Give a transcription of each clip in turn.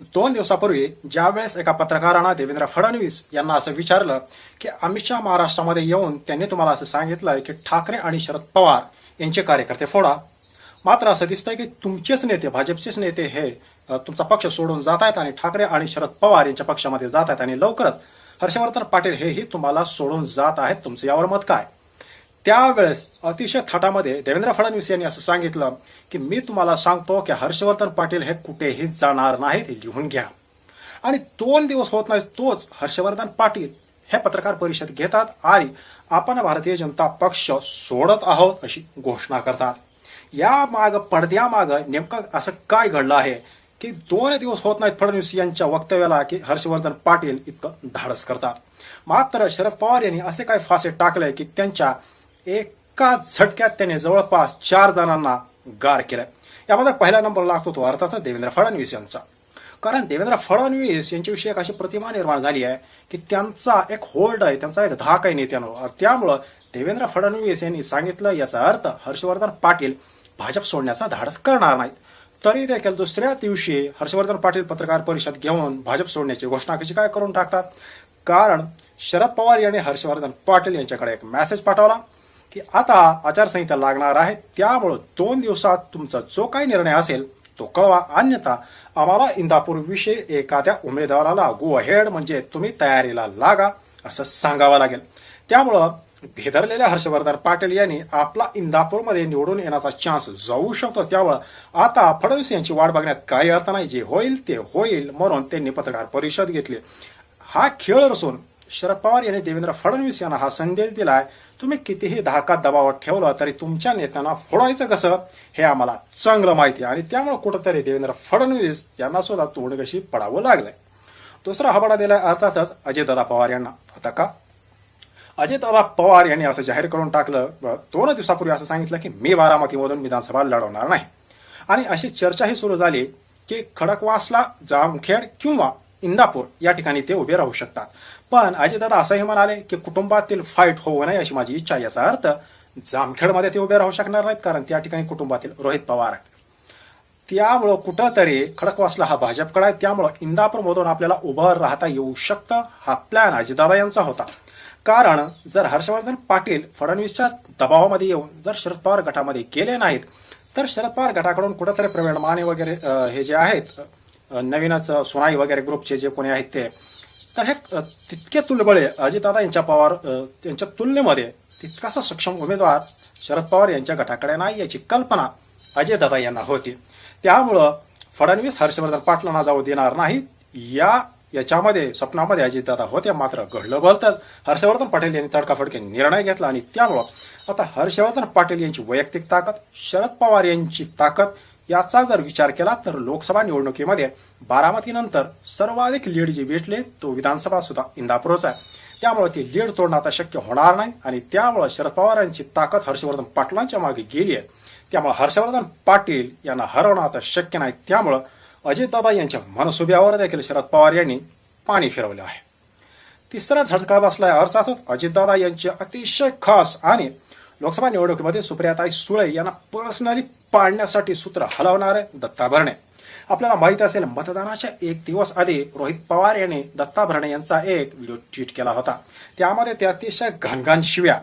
दोन दिवसापूर्वी ज्यावेळेस एका पत्रकारानं देवेंद्र फडणवीस यांना असं विचारलं की अमित शहा महाराष्ट्रामध्ये येऊन त्यांनी तुम्हाला असं सांगितलंय की ठाकरे आणि शरद पवार यांचे कार्यकर्ते फोडा. मात्र असं दिसतंय की तुमचेच नेते भाजपचेच नेते हे तुमचा पक्ष सोडून जात आहेत आणि ठाकरे आणि शरद पवार यांच्या पक्षामध्ये जात आहेत आणि लवकरच हर्षवर्धन पाटील हेही तुम्हाला सोडून जात आहेत. तुमचं यावर मत काय? त्यावेळेस अतिशय थाटामध्ये देवेंद्र फडणवीस यांनी असं सांगितलं की मी तुम्हाला सांगतो की हर्षवर्धन पाटील हे कुठेही जाणार नाहीत लिहून घ्या. आणि दोन दिवस होत नाही तोच हर्षवर्धन पाटील हे पत्रकार परिषद घेतात आणि आपण भारतीय जनता पक्ष सोडत आहोत अशी घोषणा करतात. या माग पडद्यामाग नेमकं असं काय घडलं आहे की दोन दिवस होत नाहीत फडणवीस यांच्या वक्तव्याला की हर्षवर्धन पाटील इतकं धाडस करतात. मात्र शरद पवार यांनी असे काय फासे टाकले की त्यांच्या एका झटक्यात त्याने जवळपास चार जणांना गार केलं. यामध्ये पहिला नंबर लागतो तो अर्थात देवेंद्र फडणवीस यांचा. कारण देवेंद्र फडणवीस यांच्याविषयी एक अशी प्रतिमा निर्माण झाली आहे की त्यांचा एक होल्ड आहे त्यांचा एक धाक आहे नेत्यांवर त्यामुळं देवेंद्र फडणवीस यांनी सांगितलं याचा अर्थ हर्षवर्धन पाटील भाजप सोडण्याचा धाडस करणार नाहीत. तरी देखील दुसऱ्या दिवशी हर्षवर्धन पाटील पत्रकार परिषद घेऊन भाजप सोडण्याची घोषणा कशी काय करून टाकतात? कारण शरद पवार यांनी हर्षवर्धन पाटील यांच्याकडे एक मेसेज पाठवला. की आता आचारसंहिता लागणार आहे. त्यामुळं दोन दिवसात तुमचा जो काही निर्णय असेल तो कळवा. अन्यथा आम्हाला इंदापूर विषयी एखाद्या उमेदवाराला गो अहेड म्हणजे तुम्ही तयारीला लागा असं सांगावं लागेल. त्यामुळं भेदरलेल्या हर्षवर्धन पाटील यांनी आपला इंदापूरमध्ये निवडून येण्याचा चान्स जाऊ शकतो. त्यामुळं आता फडणवीस यांची वाट बघण्यात काही अर्थ नाही. जे होईल ते होईल म्हणून त्यांनी पत्रकार परिषद घेतली. हा खेळ असून शरद पवार यांनी देवेंद्र फडणवीस यांना हा संदेश दिलाय. तुम्ही कितीही धाकात दबावात ठेवलं तरी तुमच्या नेत्यांना फोडायचं कसं? हे आम्हाला चांगलं माहिती आहे. आणि त्यामुळे कुठंतरी देवेंद्र फडणवीस यांना सुद्धा तोंडकशी पडावं लागलंय. दुसरा हवाला दिलाय अर्थातच अजयदादा पवार यांना. आता का? अजयदादा पवार यांनी असं जाहीर करून टाकलं व दोन दिवसापूर्वी असं सांगितलं की मी बारामतीमधून विधानसभा लढवणार नाही. आणि अशी चर्चाही सुरू झाली की खडकवासला जामखेड किंवा इंदापूर या ठिकाणी ते उभे राहू शकतात. पण अजितदादा असंही म्हणाले की कुटुंबातील फाईट होऊ नये अशी माझी इच्छा आहे. याचा अर्थ जामखेडमध्ये ते उभे राहू शकणार नाहीत कारण त्या ठिकाणी कुटुंबातील रोहित पवार आहेत. त्यामुळं कुठंतरी खडकवासला हा भाजपकडे आहे. त्यामुळं इंदापूरमधून आपल्याला उभं राहता येऊ शकतं हा प्लॅन अजितदादा यांचा होता. कारण जर हर्षवर्धन पाटील फडणवीसच्या दबावामध्ये येऊन जर शरद पवार गटामध्ये गेले नाहीत तर शरद पवार गटाकडून कुठंतरी प्रवीण माने वगैरे हे जे आहेत नवीनच सोनाई वगैरे ग्रुपचे जे कोणी आहेत ते. तर हे तितके तुलबळे अजितदादा यांच्या पवार यांच्या तुलनेमध्ये तितकासा सक्षम उमेदवार शरद पवार यांच्या गटाकडे नाही याची कल्पना अजयदादा यांना होती. त्यामुळं फडणवीस हर्षवर्धन पाटलांना जाऊ देणार नाही. या याच्यामध्ये स्वप्नामध्ये अजितदादा होते मात्र घडलं बोलतात हर्षवर्धन पाटील यांनी तडकाफडके निर्णय घेतला आणि त्यामुळं आता हर्षवर्धन पाटील यांची वैयक्तिक ताकद शरद पवार यांची ताकद याचा जर विचार केला तर लोकसभा निवडणुकीमध्ये बारामतीनंतर सर्वाधिक लीड जे भेटले तो विधानसभा सुद्धा इंदापूरच आहे. त्यामुळे ती लीड तोडणं आता शक्य होणार नाही आणि त्यामुळे शरद पवार यांची ताकद हर्षवर्धन पाटलांच्या मागे गेली आहे. त्यामुळे हर्षवर्धन पाटील यांना हरवणं आता शक्य नाही. त्यामुळं अजितदादा यांच्या मनसुब्यावर देखील शरद पवार यांनी पाणी फिरवलं आहे. तिसरा झटका आहे अर्थातच अजितदादा यांचे अतिशय खास आणि लोकसभा निवडणुकीमध्ये सुप्रियाताई सुळे यांना पर्सनली पाडण्यासाठी सूत्र हलवणारे दत्ता भरणे. आपल्याला माहीत असेल मतदानाच्या एक दिवस आधी रोहित पवार यांनी दत्ता भरणे यांचा एक व्हिडिओ ट्विट केला होता. त्यामध्ये ते अतिशय घनघन शिव्या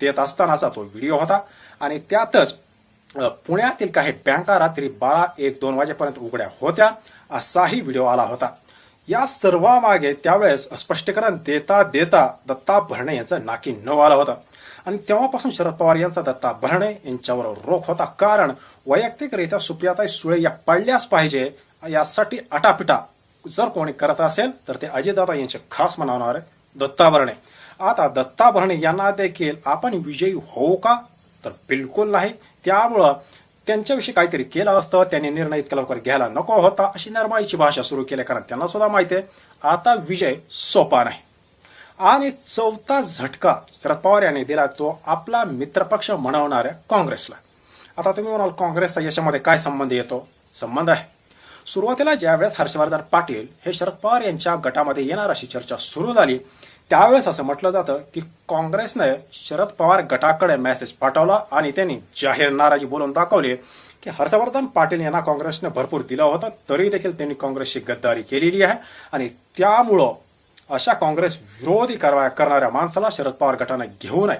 देत असतानाचा तो व्हिडिओ होता आणि त्यातच पुण्यातील काही बँका रात्री बारा एक दोन वाजेपर्यंत उघड्या होत्या असाही व्हिडिओ आला होता. या सर्वामागे त्यावेळेस स्पष्टीकरण देता देता दत्ता भरणे यांचं नाकी न आलं होतं. आणि तेव्हापासून शरद पवार यांचा दत्ता भरणे यांच्यावर रोख होता. कारण वैयक्तिकरित्या सुप्रियाताई सुळे या पाळल्याच पाहिजे यासाठी अटापिटा जर कोणी करत असेल तर ते अजितदादा यांचे खास म्हणावणारे दत्ता भरणे आता दत्ता भरणे यांना देखील आपण विजयी होऊ का? तर बिलकुल नाही. त्यामुळं त्यांच्याविषयी काहीतरी केलं असतं त्यांनी निर्णय इतक्या लवकर घ्यायला नको होता अशी नरमाईची भाषा सुरू केली कारण त्यांना सुद्धा माहिती आहे आता विजय सोपा नाही. आणि चौथा झटका शरद पवार यांनी दिला तो आपला मित्रपक्ष म्हणवणाऱ्या काँग्रेसला. आता तुम्ही म्हणाल काँग्रेसचा याच्यामध्ये काय संबंध येतो? संबंध आहे. सुरुवातीला ज्यावेळेस हर्षवर्धन पाटील हे शरद पवार यांच्या गटामध्ये येणार अशी चर्चा सुरू झाली त्यावेळेस असं म्हटलं जातं की काँग्रेसनं शरद पवार गटाकडे मेसेज पाठवला आणि त्यांनी जाहीर नाराजी बोलून दाखवली की हर्षवर्धन पाटील यांना काँग्रेसने भरपूर दिलं होतं तरी देखील त्यांनी काँग्रेसची गद्दारी केलेली आहे. आणि त्यामुळं अशा काँग्रेस विरोधी कारवाया करणाऱ्या माणसाला शरद पवार गटाने घेऊ नये.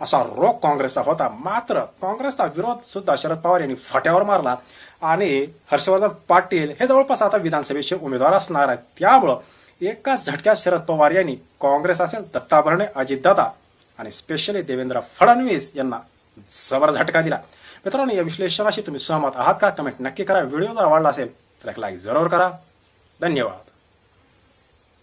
असा रोग काँग्रेसचा होता. मात्र काँग्रेसचा विरोध सुद्धा शरद पवार यांनी फट्यावर मारला आणि हर्षवर्धन पाटील हे जवळपास आता विधानसभेचे उमेदवार असणार आहेत. त्यामुळं एकाच झटक्यात शरद पवार यांनी काँग्रेस असेल दत्ता भरणे अजितदादा आणि स्पेशली देवेंद्र फडणवीस यांना जबर झटका दिला. मित्रांनो या विश्लेषणाशी तुम्ही सहमत आहात का? कमेंट नक्की करा. व्हिडिओ जर आवडला असेल तर एक लाईक जरूर करा. धन्यवाद.